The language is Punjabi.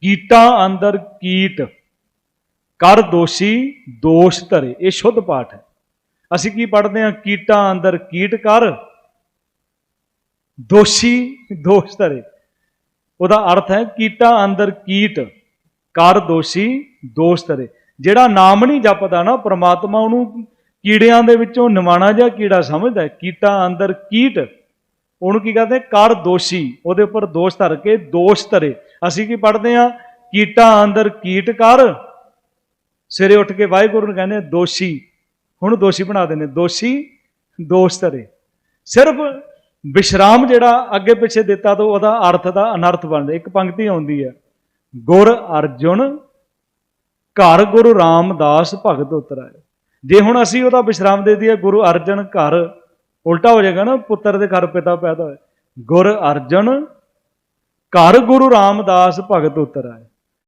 ਕੀਟਾਂ ਅੰਦਰ ਕੀਟ। ਕਰ ਦੋਸ਼ੀ, ਦੋਸ਼ ਧਰੇ। ਇਹ ਸ਼ੁੱਧ ਪਾਠ ਹੈ। ਅਸੀਂ ਕੀ ਪੜ੍ਹਦੇ ਹਾਂ? ਕੀਟਾਂ ਅੰਦਰ ਕੀਟ ਕਰ, ਦੋਸ਼ੀ, ਦੋਸ਼ ਧਰੇ। ਉਹਦਾ ਅਰਥ ਹੈ ਕੀਟਾਂ ਅੰਦਰ ਕੀਟ, ਕਰ ਦੋਸ਼ੀ, ਦੋਸ਼ ਧਰੇ। ਜਿਹੜਾ ਨਾਮ ਨਹੀਂ ਜਪਦਾ ਨਾ, ਪ੍ਰਮਾਤਮਾ ਉਹਨੂੰ ਕੀੜਿਆਂ ਦੇ ਵਿੱਚੋਂ ਨਿਵਾਣਾ ਜਿਹਾ ਕੀੜਾ ਸਮਝਦਾ ਹੈ। ਕੀਟਾਂ ਅੰਦਰ ਕੀਟ ਉਹਨੂੰ ਕੀ ਕਹਿੰਦੇ ਕਰ ਦੋਸ਼ੀ। ਉਹਦੇ ਉੱਪਰ ਦੋਸ਼ ਧਰ ਕੇ ਦੋਸ਼ ਧਰੇ। ਅਸੀਂ ਕੀ ਪੜ੍ਹਦੇ ਹਾਂ? ਕੀਟਾਂ ਅੰਦਰ ਕੀਟ ਕਰ। ਸਵੇਰੇ ਉੱਠ ਕੇ ਵਾਹਿਗੁਰੂ ਨੂੰ ਕਹਿੰਦੇ ਦੋਸ਼ੀ। ਹੁਣ ਦੋਸ਼ੀ ਬਣਾ ਦਿੰਦੇ ਦੋਸ਼ੀ, ਦੋਸ਼ ਧਰੇ। ਸਿਰਫ ਵਿਸ਼ਰਾਮ ਜਿਹੜਾ ਅੱਗੇ ਪਿੱਛੇ ਦਿੱਤਾ ਤਾਂ ਉਹਦਾ ਅਰਥ ਦਾ ਅਨਰਥ ਬਣਦਾ। ਇੱਕ ਪੰਕਤੀ ਆਉਂਦੀ ਹੈ, ਗੁਰ ਅਰਜੁਨ, ਘਰ ਗੁਰੂ ਰਾਮਦਾਸ ਭਗਤ ਉਤਰਾਏ। ਜੇ ਹੁਣ ਅਸੀਂ ਉਹਦਾ ਵਿਸ਼ਰਾਮ ਦੇ ਦਈਏ, ਗੁਰੂ ਅਰਜਨ ਘਰ ਉਲਟਾ ਹੋ ਜਾਏਗਾ ਨਾ, ਪੁੱਤਰ ਦੇ ਘਰ ਪਿਤਾ ਪੈਦਾ ਹੋਏ। ਗੁਰ ਅਰਜਨ, ਘਰ ਗੁਰੂ ਰਾਮਦਾਸ ਭਗਤ ਉਤਰਾਏ